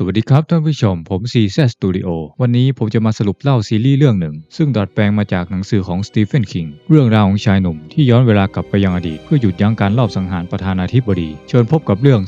สวัสดีครับท่านผู้ชม ผมซีแซสตูดิโอวันนี้ผมจะมาสรุปเล่าซีรีส์เรื่องหนึ่ง ซึ่งดัดแปลงมาจากหนังสือของสตีเฟนคิงเรื่องราวของชายหนุ่มที่ย้อนเวลากลับไปยังอดีต เพื่อหยุดยั้งการลอบสังหารประธานาธิบดี เชิญพบกับเรื่อง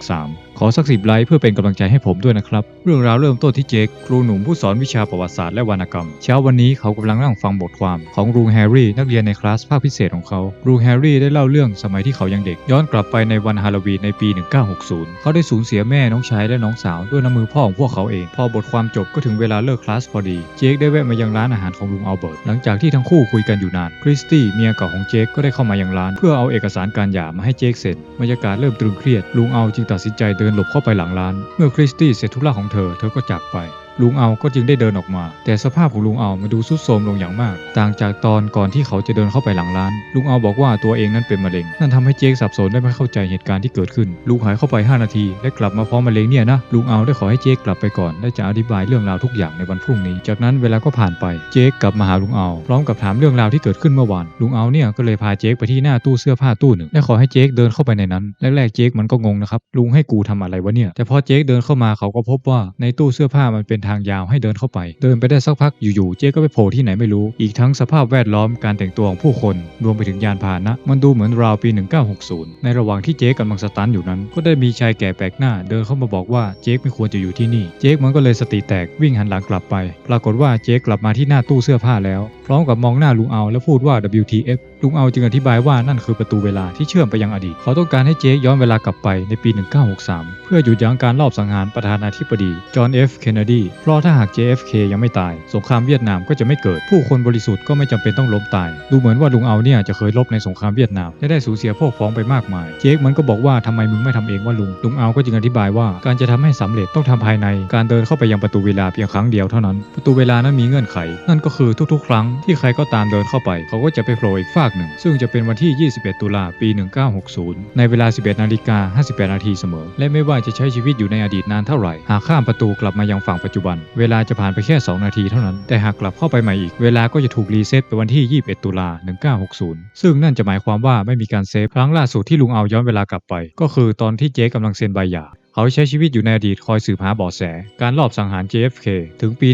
112263ขอสักสิบไลค์เพื่อเป็นกำลังใจให้ผมด้วยนะครับ เรื่องราวเริ่มต้นที่เจคครูหนุ่มผู้สอนวิชาประวัติศาสตร์และวรรณกรรม เช้าวันนี้เขากำลังนั่งฟังบทความของลุงแฮร์รี่นักเรียนในคลาสภาคพิเศษของเขาลุงแฮร์รี่ได้เล่าเรื่องสมัยที่เขายังเด็ก ย้อนกลับไปในวันฮาโลวีนในปี 1960 เขาได้สูญเสียแม่น้องชายและน้องสาวด้วยน้ำมือพ่อของพวกเขาเอง พอบทความจบก็ถึงเวลาเลิกคลาสพอดี เจคได้แวะมายังร้านอาหารของลุงอัลเบิร์ต หลังจากที่ทั้งคู่คุยกันอยู่นาน คริสตี้เมียเก่าของเจคก็ได้เข้ามายังร้าน เพื่อเอาเอกสารการหย่ามาให้เจคเซ็นบรรยากาศเริ่มตรึงเครียดลุงเอาจึงตัดสินใจเดินหลบเข้าไปหลังร้าน เมื่อคริสตี้เสร็จธุระของเธอ เธอก็จากไป ลุงเอาก็จึงได้เดินออกมา แต่สภาพของลุงเอามาดูซุดโทรมลงอย่างมาก ต่างจากตอนก่อนที่เขาจะเดินเข้าไปหลังร้าน ลุงเอาบอกว่าตัวเองนั้นเป็นมะเร็ง นั่นทำให้เจคสับสนและไม่เข้าใจเหตุการณ์ที่เกิดขึ้น ลุงหายเข้าไป 5 นาที และกลับมาพร้อมมะเร็งเนี่ยนะ ลุงเอาได้ขอให้เจคกลับไปก่อนและจะอธิบายเรื่องราวทุกอย่างในวันพรุ่งนี้ จากนั้นเวลาก็ผ่านไป เจคกลับมาหาลุงเอาพร้อมกับถามเรื่องราวที่เกิดขึ้นเมื่อวาน ลุงเอาเนี่ยก็เลยพาเจคไปที่หน้าตู้เสื้อผ้าตู้หนึ่งและขอให้เจคเดินเข้าไปในนั้นแรกๆเจคมันก็งงนะครับลุงให้กูทำอะไรวะเนี่ยแต่พอเจคเดินเข้ามาเขาก็พบว่าในตู้เสื้อผ้ามันเป็นทางยาวให้เดินเข้าไป เดินไปได้สักพักอยู่ๆเจคก็ไปโผล่ที่ไหนไม่รู้ อีกทั้งสภาพแวดล้อมการแต่งตัวของผู้คน รวมไปถึงยานพาหนะ มันดูเหมือนราวปี 1960 ในระหว่างที่เจคกำลังสตันอยู่นั้น ก็ได้มีชายแก่แปลกหน้า เดินเข้ามาบอกว่าเจคไม่ควรจะอยู่ที่นี่ เจคมันก็เลยสติแตกวิ่งหันหลังกลับไป ปรากฏว่าเจคกลับมาที่หน้าตู้เสื้อผ้าแล้ว พร้อมกับมองหน้าลุงเอา และพูดว่า WTF ลุงเอาจึงอธิบายว่านั่นคือประตูเวลาที่เชื่อมไปยังอดีต เขาต้องการให้เจคย้อนเวลากลับไปในปี 1963 เพื่อหยุดยั้งการลอบสังหารประธานาธิบดี จอห์น F. เคนเนดี เพราะถ้าหาก JFK ยังไม่ตาย สงครามเวียดนามก็จะไม่เกิด ผู้คนบริสุทธิ์ก็ไม่จำเป็นต้องล้มตาย ดูเหมือนว่าลุงเอาเนี่ยจะเคยลบในสงครามเวียดนามและได้สูญเสียพวกพ้องไปมากมาย เจคมันก็บอกว่าทำไมมึงไม่ทำเองว่าลุง ลุงเอาก็จึงอธิบายว่าการจะทำให้สำเร็จต้องทำภายใน การเดินเข้าไปยังประตูเวลาเพียงครั้งเดียวเท่านั้น ประตูเวลานั้นมีเงื่อนไข นั่นก็คือทุกๆ ครั้งที่ใครก็ตามเดินเข้าไป เขาก็จะไปโผล่อีกฝากหนึ่งซึ่งจะเป็นวันที่ 21 ตุลาปี 1960 ในเวลา 11 นาฬิกา 58 นาทีเสมอ และไม่ว่าจะใช้ชีวิตอยู่ในอดีตนานเท่าไหร่ หากข้ามประตูกลับมายังฝั่งปัจจุบัน เวลาจะผ่านไปแค่ 2 นาทีเท่านั้น แต่หากกลับเข้าไปใหม่อีก เวลาก็จะถูกรีเซ็ตไปวันที่ 21 ตุลา 1960 ซึ่งนั่นจะหมายความว่าไม่มีการเซฟ ครั้งล่าสุดที่ลุงเอาย้อนเวลากลับไป ก็คือตอนที่เจ๊กำลังเซ็นใบหย่า เขาใช้ชีวิตอยู่ในอดีตคอยสืบหาเบาะแส การลอบสังหาร JFK ถึงปี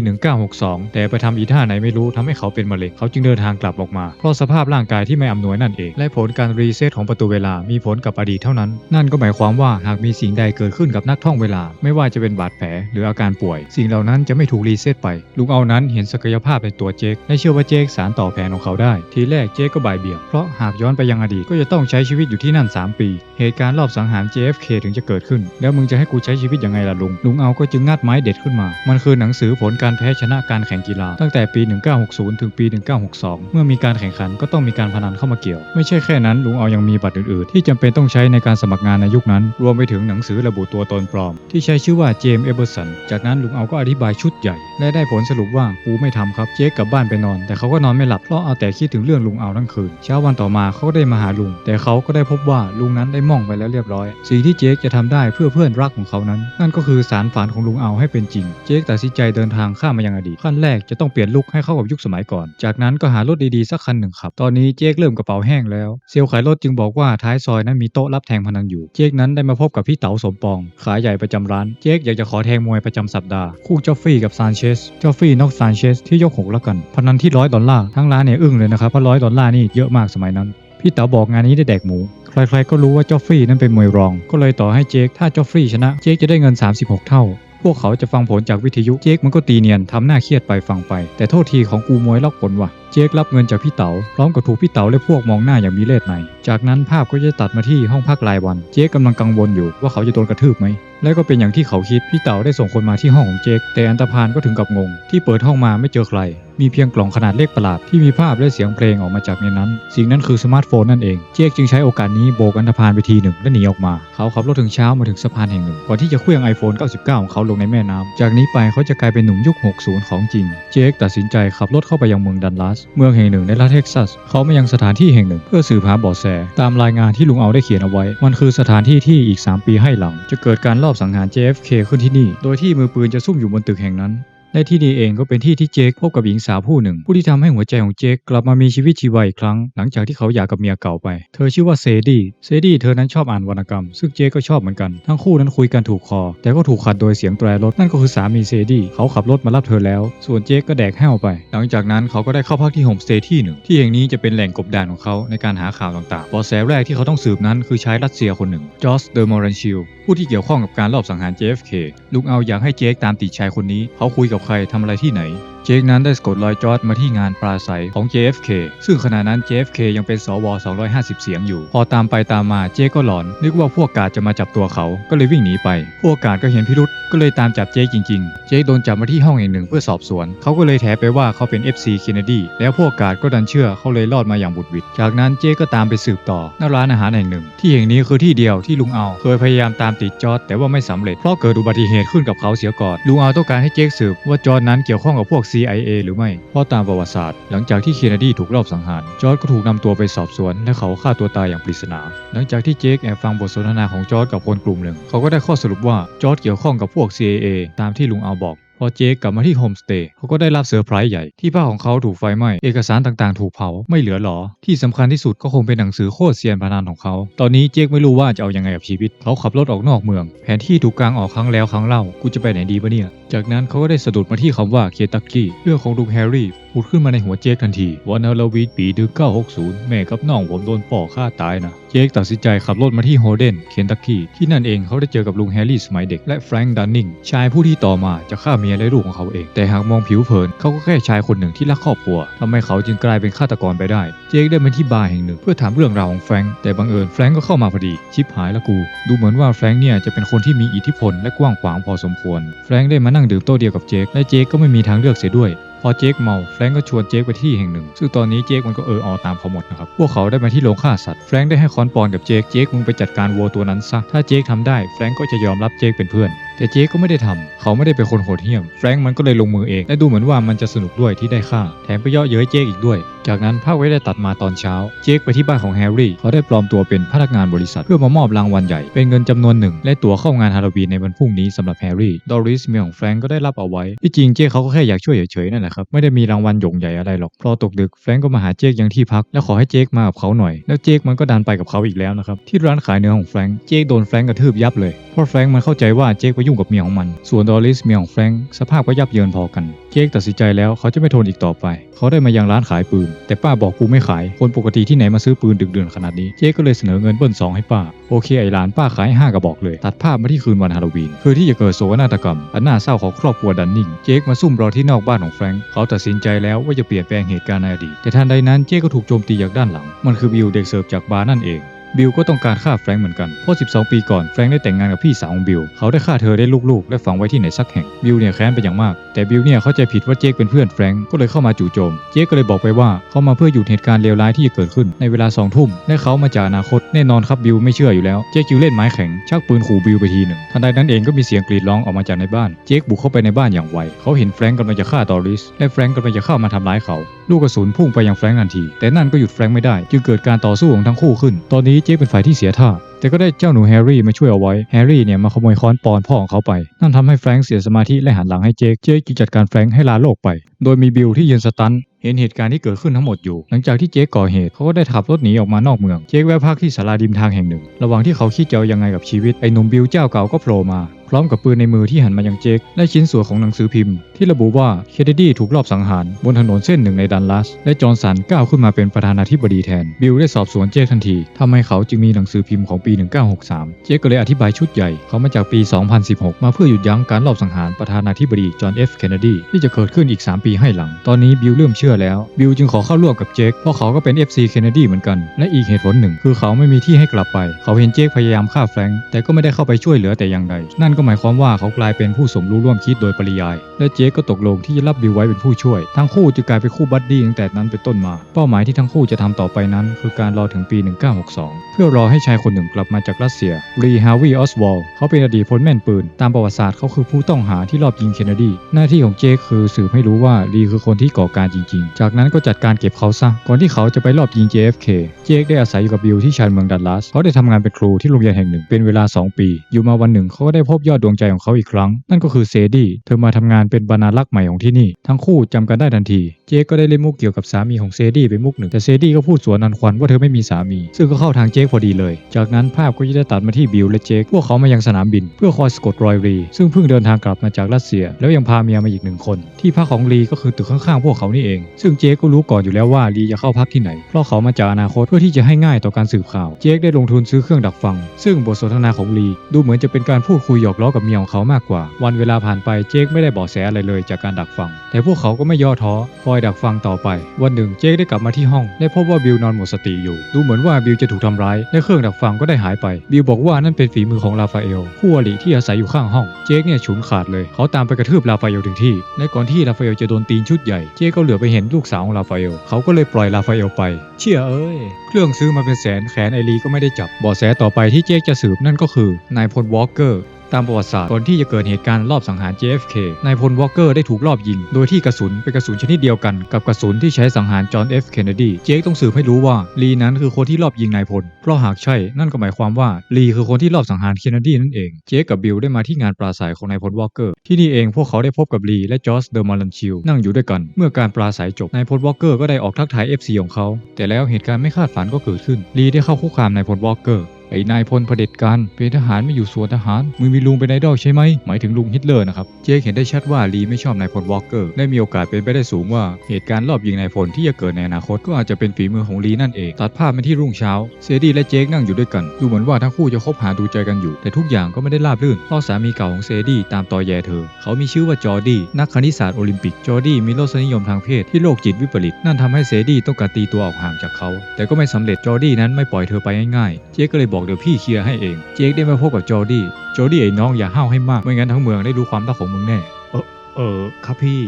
1962 แต่ไปทำอีท่าไหนไม่รู้ทำให้เขาเป็นมะเร็ง เขาจึงเดินทางกลับออกมา เพราะสภาพร่างกายที่ไม่อำนวยนั่นเอง และผลการรีเซ็ตของประตูเวลามีผลกับอดีตเท่านั้น นั่นก็หมายความว่าหากมีสิ่งใดเกิดขึ้นกับนักท่องเวลา ไม่ว่าจะเป็นบาดแผลหรืออาการป่วย สิ่งเหล่านั้นจะไม่ถูกรีเซ็ตไป ลุงเอานั้นเห็นศักยภาพในตัวเจคและเชื่อว่าเจคสารต่อแผนของเขาได้ ทีแรกเจคก็บ่ายเบี่ยงเพราะหากย้อนไปยังอดีตก็จะต้องใช้ชีวิตอยู่ที่นั่น 3 ปี เหตุการณ์รอบสังหาร JFK ถึงจะเกิดขึ้น แล้วมึงจะให้กูใช้ชีวิตยังไงล่ะลุง ลุงเอาก็จึงงัดไม้เด็ดขึ้นมา มันคือหนังสือผลการแพ้ชนะการแข่งกีฬา ตั้งแต่ปี 1960 ถึงปี 1962 เมื่อมีการแข่งขันก็ต้องมีการพนันเข้ามาเกี่ยว ไม่ใช่แค่นั้นลุงเอายังมีบัตรอื่นๆ ที่จำเป็นต้องใช้ในการสมัครงานในยุคนั้น รวมไปถึงหนังสือระบุตัวตนปลอม ที่ใช้ชื่อว่าเจมส์เอเบอร์สัน จากนั้นลุงเอาก็อธิบายชุดใหญ่ และได้ผลสรุปว่ากูไม่ทำครับ เจ๊กลับบ้านไปนอน แต่เขาก็นอนไม่หลับเพราะเอาแต่คิดถึงเรื่องลุงเอาทั้งคืน เช้าวันต่อมาเขาก็ได้มาหาลุง แต่เขาก็ได้พบว่าลุงนั้นได้ม่องไปแล้วเรียบร้อย สิ่งที่เจ๊กจะทำได้เพื่อเพื่อนรักของเขานั้น นั่นก็คือสารฝันของลุงเอาให้เป็นจริง เจ๊กตัดสินใจเดินทางข้ามมายังอดีตขั้นแรกจะต้องเปลี่ยนลุคให้เข้ากับยุคสมัยก่อน จากนั้นก็หารถดีๆสักคันหนึ่งขับ ตอนนี้เจ๊กเริ่มกระเป๋าแห้งแล้วเซลล์ขายรถจึงบอกว่าท้ายซอยนั้นมีโต๊ะรับแทงพนันอยู่ เจ๊กนั้นได้มาพบกับพี่เต๋าสมปอง ขายใหญ่ประจำร้าน เจ๊กอยากจะขอแทงมวยประจำสัปดาห์คู่จอฟฟี่กับซานเชสจอฟฟี่นอกซานเชสที่ยกหกแล้วกันพนันที่ร้อยดอลลาร์ทั้งร้านเนี่ยอึ้งเลยนะครับเพราะร้อยดอลลาร์นี่เยอะมากสมัยนั้นพี่เต๋าบอกงานนี้ได้แดกหมู ใครๆก็รู้ว่าจอฟฟี่นั้นเป็นมวยรอง ก็เลยต่อให้เจคถ้าจอฟฟี่ชนะเจคจะได้เงิน 36 เท่า พวกเขาจะฟังผลจากวิทยุเจคมันก็ตีเนียนทำหน้าเครียดไปฟังไป แต่โทษทีของกูมวยลอกผลว่ะเจครับเงินจากพี่เต๋าพร้อมกับถูกพี่เต๋าและพวกมองหน้าอย่างมีเลือดใน จากนั้นภาพก็จะตัดมาที่ห้องพักรายวัน เจคกำลังกังวลอยู่ว่าเขาจะโดนกระทืบไหม และก็เป็นอย่างที่เขาคิด พี่เต๋าได้ส่งคนมาที่ห้องของเจค แต่อันตรพานก็ถึงกับงง ที่เปิดห้องมาไม่เจอใคร มีเพียงกล่องขนาดเล็กประหลาดที่มีภาพและเสียงเพลงออกมาจากในนั้น สิ่งนั้นคือสมาร์ทโฟนนั่นเอง เจคจึงใช้โอกาสนี้โบกอันธพาลไปทีหนึ่งและหนีออกมา เขาขับรถถึงเช้ามาถึงสะพานแห่งหนึ่งก่อนที่จะเคลื่อง iPhone 99 ของเขาลงในแม่น้ำจากนี้ไปเขาจะกลายเป็นหนุ่มยุค 60 ของจริง เจคตัดสินใจขับรถเข้าไปยังเมืองดันลัสเมืองแห่งหนึ่งในรัฐเท็กซัส เขามายังสถานที่แห่งหนึ่ง เพื่อสืบหาเบาะแส ตามรายงานที่ลุงเอาได้เขียนเอาไว้ มันคือสถานที่ที่อีก 3 ปีให้หลัง จะเกิดการลอบสังหาร JFK ขึ้นที่นี่ โดยที่มือปืนจะซุ่มอยู่บนตึกแห่งนั้น และที่นี่เองก็เป็นที่ที่เจคพบกับหญิงสาวผู้หนึ่ง ผู้ที่ทำให้หัวใจของเจคกลับมามีชีวิตชีวาอีกครั้ง หลังจากที่เขาหย่ากับเมียเก่าไป เธอชื่อว่าเซดี้เซดี้เธอนั้นชอบอ่านวรรณกรรม ซึ่งเจคก็ชอบเหมือนกัน ทั้งคู่นั้นคุยกันถูกคอ แต่ก็ถูกขัดโดยเสียงแตรรถนั่นก็คือสามีเซดี้เขาขับรถมารับเธอแล้ว ส่วนเจคก็แดกแห้วไป หลังจากนั้นเขาก็ได้เข้าพักที่โฮมสเตย์ที่หนึ่งที่แห่งนี้จะเป็นแหล่งกบดานของเขาในการหาข่าวต่างๆเบาะแสแรกที่เขาต้องสืบนั้นคือชายรัสเซียคนหนึ่งจอร์จเดอมอรันชิลผู้ที่เกี่ยวข้องกับการลอบสังหาร JFK ลุงเอาอยากให้เจคตามติดชายคนนี้เขาคุยกับใครทำอะไรที่ไหนเจคนั้นได้สะกดรอยจอร์ดมาที่งานปราศัยของ JFK ซึ่งขณะนั้น JFK ยังเป็นสว 250 เสียงอยู่ พอตามไปตามมาเจคก็หลอน นึกว่าพวกกาดจะมาจับตัวเขา ก็เลยวิ่งหนีไป พวกกาดก็เห็นพิรุษก็เลยตามจับเจคจริง ๆ เจคโดนจับมาที่ห้องแห่งหนึ่งเพื่อสอบสวน เขาก็เลยแถไปว่าเขาเป็น FC Kennedy แล้วพวกกาดก็ดันเชื่อเขาเลยรอดมาอย่างบุดวิดจากนั้นเจคก็ตามไปสืบต่อหน้าร้านอาหารแห่งหนึ่ง ที่แห่งนี้คือที่เดียวที่ลุงเอา เคยพยายามตามติดจอร์ดแต่ว่าไม่สำเร็จเพราะเกิดอุบัติเหตุขึ้นกับเขาเสียก่อนลุงเอาต้องการให้เจคสืบว่าจอร์ดนั้นเกี่ยวข้องกับพวก CIA หรือไม่ เพราะตามประวัติศาสตร์ หลังจากที่เคนเนดีถูกลอบสังหาร จอร์ดก็ถูกนำตัวไปสอบสวน และเขาฆ่าตัวตายอย่างปริศนา หลังจากที่เจคแอบฟังบทสนทนาของจอร์ดกับคนกลุ่มหนึ่ง เขาก็ได้ข้อสรุปว่าจอร์ดเกี่ยวข้องกับพวก CIA ตามที่ลุงเอาบอก พอเจคกลับมาที่โฮมสเตย์เขาก็ได้รับเซอร์ไพรส์ใหญ่ที่บ้านของเขาถูกไฟไหม้เอกสารต่างๆ ถูกเผาไม่เหลือหรอ ที่สำคัญที่สุดก็คงเป็นหนังสือโคตรเซียนพนันของเขา ตอนนี้เจคไม่รู้ว่าจะเอายังไงกับชีวิต เขาขับรถออกนอกเมือง แผนที่ถูกกางออกครั้งแล้วครั้งเล่ากูจะไปไหนดีปะเนี่ย จากนั้นเขาก็ได้สะดุดมาที่คำว่าเคตักกี้เรื่องของลุงแฮร์รี่พูดขึ้นมาในหัวเจคทันทีวันฮาโลวีนปีดึก960 แม่กับน้องผมโดนป่อฆ่าตายนะเจคตัดสินใจขับรถมาที่โฮเดนเคนตักกี้ที่นั่นเองเขาได้เจอกับลุงแฮร์รี่สมัยเด็กและแฟรงค์ดันนิงชายผู้ที่ต่อมาจะฆ่าเมียและลูกของเขาเอง แต่หากมองผิวเผินเขาก็แค่ชายคนหนึ่งที่รักครอบครัวทำไมเขาจึงกลายเป็นฆาตกรไปได้ เจคได้มาที่บาร์แห่งหนึ่ง เพื่อถามเรื่องราวของแฟรงค์แต่บังเอิญแฟรงค์ก็เข้ามาพอดี ชิปหายละกู ดูเหมือนว่าแฟรงค์เนี่ยจะเป็นคนที่มีอิทธิพลและกว้างขวางพอสมควร แฟรงค์ได้มานั่งดื่มโต๊ะเดียวกับเจคและเจคก็ไม่มีทางเลือกเสียด้วยพอเจคเมาแฟรงก์ก็ชวนเจคไปที่แห่งหนึ่ง ซึ่งตอนนี้เจคมันก็เอออตามเขาหมดนะครับ พวกเขาได้มาที่โรงฆ่าสัตว์ แฟรงก์ได้ให้คอนปอนกับเจค เจคมึงไปจัดการวัวตัวนั้นซะ ถ้าเจคทำได้ แฟรงก์ก็จะยอมรับเจคเป็นเพื่อน แต่เจคก็ไม่ได้ทำเขาไม่ได้เป็นคนโหดเหี้ยม แฟรงก์มันก็เลยลงมือเอง และดูเหมือนว่ามันจะสนุกด้วยที่ได้ฆ่า แถมไปเย่อเย้ยเจคอีกด้วย จากนั้นภาคไว้ได้ตัดมาตอนเช้า เจคไปที่บ้านของแฮร์รี่ เขาได้ปลอมตัวเป็นพนักงานบริษัท เพื่อมามอบรางวัลใหญ่ เป็นเงินจำนวนหนึ่ง และตั๋วเข้างานฮาโลวีนในวันพรุ่งนี้สำหรับแฮร์รี่ ดอริสเมียของแฟรงก์ก็ได้รับเอาไว้ ที่จริงเจคเขาก็แค่อยากช่วยเฉยๆนั่นแหละครับ ไม่ได้มีรางวัลหญ่ใหญ่อะไรหรอก พอตกดึกแฟรงก์ก็มาหาเจคยังที่พัก และขอให้เจคมากับเขาหน่อย แล้วเจคมันก็ดันไปกับเขาอีกแล้วนะครับ ที่ร้านขายเนื้อของแฟรงก์เจคโดนแฟรงก์กระทืบยับเลย เพราะแฟรงก์มันเข้าใจว่าเจคไปยุ่งกับเมียของมัน ส่วนดอริสเมียของแฟรงก์สภาพก็ยับเยินพอกัน เจคตัดสินใจแล้วเขาจะไม่ทนอีกต่อไป เขาได้มายังร้านขายปืน แต่ป้าบอกกูไม่ขาย คนปกติที่ไหนมาซื้อปืนดึกเดือนขนาดนี้ เจคก็เลยเสนอเงินเบิ้ลสองให้ป้า โอเคไอ้หลานป้าขายให้ห้ากระบอกเลย ตัดภาพมาที่คืนวันฮาโลวีน คือที่จะเกิดโศกนาฏกรรม อันน่าเศร้าของครอบครัวดันนิง เจคมาซุ่มรอที่นอกบ้านของแฟรงค์ เขาตัดสินใจแล้วว่าจะเปลี่ยนแปลงเหตุการณ์ในอดีต แต่ทันใดนั้นเจคก็ถูกโจมตีจากด้านหลัง มันคือบิลเด็กเสิร์ฟจากบาร์นั่นเอง บิลก็ต้องการฆ่าแฟรงค์เหมือนกันเพราะ 12 ปีก่อนแฟรงค์ได้แต่งงานกับพี่สาวของบิลเขาได้ฆ่าเธอได้ลูกๆ และฝังไว้ที่ไหนสักแห่งบิลเนี่ยแค้นเป็นอย่างมาก แต่บิลเนี่ยเข้าใจผิดว่าเจคเป็นเพื่อนแฟรงค์ก็เลยเข้ามาจู่โจม เจคก็เลยบอกไปว่าเขามาเพื่อหยุดเหตุการณ์เลวร้ายที่จะเกิดขึ้นในเวลาสองทุ่มและเขามาจากอนาคตแน่นอนครับบิลไม่เชื่ออยู่แล้วเจคจึงเล่นไม้แข็งชักปืนขู่บิลไปทีหนึ่งทันใดนั้นเองก็มีเสียงกรีดร้องออกมาจากในบ้านเจคบุกเข้าไปในบ้านอย่างไวเขาเห็นแฟรงค์กำลังจะฆ่าดอริสและแฟรงค์กำลังจะเข้ามาทำร้ายเขา ลูกกระสุนพุ่งไปยังแฟรงค์ทันที แต่นั่นก็หยุดแฟรงค์ไม่ได้ จึงเกิดการต่อสู้ของทั้งคู่ขึ้น ตอนนี้เจคเป็นฝ่ายที่เสียท่า แต่ก็ได้เจ้าหนูแฮร์รี่มาช่วยเอาไว้ แฮร์รี่เนี่ยมาขโมยค้อนปอนพ่อของเขาไป นั่นทำให้แฟรงค์เสียสมาธิและหันหลังให้เจค เจคจึงจัดการแฟรงค์ให้ลาโลกไป โดยมีบิลที่ยืนสตันเห็นเหตุการณ์ที่เกิดขึ้นทั้งหมดอยู่ หลังจากที่เจคก่อเหตุเขาก็ได้ขับรถหนีออกมานอกเมือง เจคแวะพักที่ศาลาริมทางแห่งหนึ่ง ระหว่างที่เขาคิดจะเอายังไงกับชีวิต ไอ้หนุ่มบิลเจ้าเก่าก็โผล่มา พร้อมกับปืนในมือที่หันมายังเจคและชิ้นส่วนของหนังสือพิมพ์ ที่ระบุว่าเคเนดีถูกลอบสังหาร บนถนนเส้นหนึ่งในดันลัส และจอห์นสันก้าวขึ้นมาเป็นประธานาธิบดีแทน บิลได้สอบสวนเจคทันทีทำไมเขาจึงมีหนังสือพิมพ์ของปี1963 เจคก็เลยอธิบายชุดใหญ่เขามาจากปี 2016 มาเพื่อหยุดยั้งการลอบสังหารประธานาธิบดีจอห์นเอฟเคนเนดีที่จะเกิดขึ้นอีก 3 ปีให้หลัง ตอนนี้บิลเริ่มเชื่อแล้ว บิลจึงขอเข้าร่วมกับเจคเพราะเขาก็เป็น FC Kennedy เหมือนกัน และอีกเหตุผลหนึ่ง คือเขาไม่มีที่ให้กลับไป เขาเห็นเจคพยายามฆ่าแฟรงค์แต่ก็ไม่ได้เข้าไปช่วยเหลือแต่อย่างใด นั่นก็หมายความว่าเขากลายเป็นผู้สมรู้ร่วมคิดโดยปริยาย และเจคก็ตกลงที่จะรับบิลไว้เป็นผู้ช่วย ทั้งคู่จึงกลายเป็นคู่บัดดี้ตั้งแต่นั้นเป็นต้นมา เป้าหมายที่ทั้งคู่จะทำต่อไปนั้น คือการรอถึงปี 1962 เพื่อรอให้ชายคนหนึ่งกลับมาจากรัสเซีย รีฮาวีออสวอลเขาเป็นอดีตพลแม่นปืน ตามประวัติศาสตร์เขาคือผู้ต้องหาที่ลอบยิงเคนเนดี หน้าที่ของเจคคือสืบให้รู้ว่าลีคือคนที่ก่อการจริง ๆ จากนั้นก็จัดการเก็บเขาซะ ก่อนที่เขาจะไปลอบยิง JFK เจคได้อาศัยอยู่กับบิลที่ชานเมืองดัลลัส เขาได้ทำงานเป็นครูที่โรงเรียนแห่งหนึ่งเป็นเวลา 2 ปี อยู่มาวันหนึ่งเขาก็ได้พบยอดดวงใจของเขาอีกครั้ง นั่นก็คือเซดี้เธอมาทำงานเป็นบรรณารักษ์ใหม่ของที่นี่ ทั้งคู่จำกันได้ทันที เจคก็ได้เล่นมุกเกี่ยวกับสามีของเซดี้ไปมุกหนึ่งแต่เซดี้ก็พูดสวนนันควันว่าเธอไม่มีสามี ซึ่งก็เข้าทางเจคพอดีเลย จากนั้นภาพก็จะได้ตัดมาที่บิลและเจคพวกเขามายังสนามบิน เพื่อคอยสะกดรอยรี ซึ่งเพิ่งเดินทางกลับมาจากรัสเซีย แล้วยังพาเมียมาอีกหนึ่งคน ที่พักของลีก็คือตึกข้างๆพวกเขานี่เอง ซึ่งเจคก็รู้ก่อนอยู่แล้วว่าลีจะเข้าพักที่ไหน เพราะเขามาจากอนาคตเพื่อที่จะให้ง่ายต่อการสืบข่าว เจคได้ลงทุนซื้อเครื่องดักฟัง ซึ่งบทสนทนาของลีดูเหมือนจะเป็นการพูดคุยหยอกล้อกับเมียของเขามากกว่า วันเวลาผ่านไปเจคไม่ได้บาะแสอะไรเลยจากการดักฟัง แต่พวกเขาก็ไม่ย่อท้อคอยดักฟังต่อไป วันหนึ่งเจคได้กลับมาที่ห้องได้พบว่าบิลนอนหมดสติอยู่ ดูเหมือนว่าบิลจะถูกทำร้ายและเครื่องดักฟังก็ได้หายไป บิวบอกว่านั่นเป็นฝีมือของลาฟาเอลคู่อริที่อาศัยอยู่ข้างห้อง เจคเนี่ยฉุนขาดเลย เขาตามไปกระทืบลาฟาเอลถึงที่และก่อนที่ลาฟาเอลจะโดนตีนชุดใหญ่ เจคก็เหลือไปเห็นลูกสาวของลาฟาเอล เขาก็เลยปล่อยลาฟาเอลไป เชี่ยเอ้ย เครื่องซื้อมาเป็นแสนแขนไอรีก็ไม่ได้จับเบาะแสต่อไปที่เจคจะสืบนั่นก็คือนายพลวอลเกอร์ ตามประวัติศาสตร์ก่อนที่จะเกิดเหตุการณ์รอบสังหาร JFK นายพลวอลเกอร์ได้ถูกรอบยิง โดยที่กระสุนเป็นกระสุนชนิดเดียวกันกับกระสุนที่ใช้สังหารจอห์น F. Kennedy เจคต้องสืบให้รู้ว่าลีนั้นคือคนที่รอบยิงนายพล เพราะหากใช่นั่นก็หมายความว่าลีคือคนที่รอบสังหารเคนเนดีนั่นเอง เจคกับบิลได้มาที่งานปราศัยของนายพลวอลเกอร์ ที่นี่เองพวกเขาได้พบกับลีและจอร์จเดอร์มาลันชิลนั่งอยู่ด้วยกัน เมื่อการปราศัยจบนายพลวอลเกอร์ก็ได้ออกทักทาย FC ของเขา แต่แล้วเหตุการณ์ไม่คาดฝันก็เกิดขึ้นลีได้เข้าคุกคามนายพลวอลเกอร์ ไอ้นายพลเผด็จการเป็นทหารไม่อยู่ส่วนทหารมึงมีลุงเป็นไอดอลใช่ไหมหมายถึงลุงฮิตเลอร์นะครับเจคเห็นได้ชัดว่าลีไม่ชอบนายพลวอลเกอร์ได้มีโอกาสเป็นไปได้สูงว่าเหตุการณ์รอบยิงนายพลที่จะเกิดในอนาคตก็อาจจะเป็นฝีมือของลีนั่นเองตัดภาพมาที่รุ่งเช้าเซดีและเจคนั่งอยู่ด้วยกัน ดูเหมือนว่าทั้งคู่จะคบหาดูใจกันอยู่ แต่ทุกอย่างก็ไม่ได้ราบรื่นเพราะสามีเก่าของเซดีตามตอแยเธอ เขามีชื่อว่าจอร์ดี้นักคณิตศาสตร์โอลิมปิกจอร์ดี้มีรสนิยมทางเพศที่โรคจิตวิปริตนั่นทำให้เซดีต้องการตีตัวออกห่างจากเขา แต่ก็ไม่สำเร็จจอร์ดี้นั้นไม่ปล่อยเธอไปง่ายๆเจคก็เลยบอกเดี๋ยวพี่เคลียร์ให้เอง เจคได้มาพบกับจอร์ดี้ จอร์ดี้ไอ้น้องอย่าห้าวให้มาก ไม่งั้นทั้งเมืองได้รู้ความรักของมึงแน่ เออเออครับพี่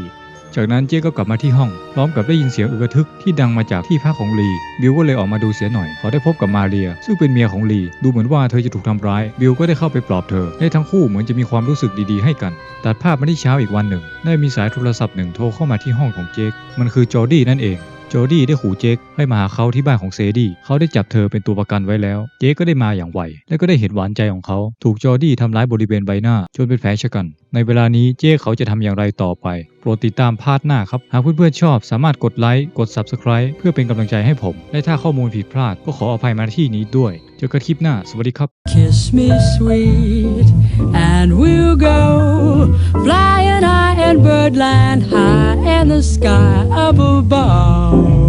จากนั้นเจ๊ก็กลับมาที่ห้องพร้อมกับได้ยินเสียงอึกระทึกที่ดังมาจากที่พักของลี บิลก็เลยออกมาดูเสียหน่อยเขาได้พบกับมาเรีย ซึ่งเป็นเมียของลี ดูเหมือนว่าเธอจะถูกทำร้าย บิลก็ได้เข้าไปปลอบเธอและทั้งคู่เหมือนจะมีความรู้สึกดีๆให้กัน ตัดภาพมาที่เช้าอีกวันหนึ่ง ได้มีสายโทรศัพท์หนึ่งโทรเข้ามาที่ห้องของเจค มันคือจอร์ดี้นั่นเอง โจดี้ได้ขู่เจคให้มาหาเขาที่บ้านของเซดี้เขาได้จับเธอเป็นตัวประกันไว้แล้ว เจคก็ได้มาอย่างไว และก็ได้เห็นหวานใจของเขา ถูกจอดี้ทำร้ายบริเวณใบหน้าจนเป็นแผลชะกัน ในเวลานี้เจคเขาจะทำอย่างไรต่อไป โปรดติดตามพาร์ทหน้าครับ หากเพื่อนๆชอบสามารถกดไลค์ กด Subscribe เพื่อเป็นกำลังใจให้ผม และถ้าข้อมูลผิดพลาดก็ขออภัยมาที่นี้ด้วย เจอกันคลิปหน้า สวัสดีครับ Kiss me sweet, and we'll go flying high in birdland, high in the sky above.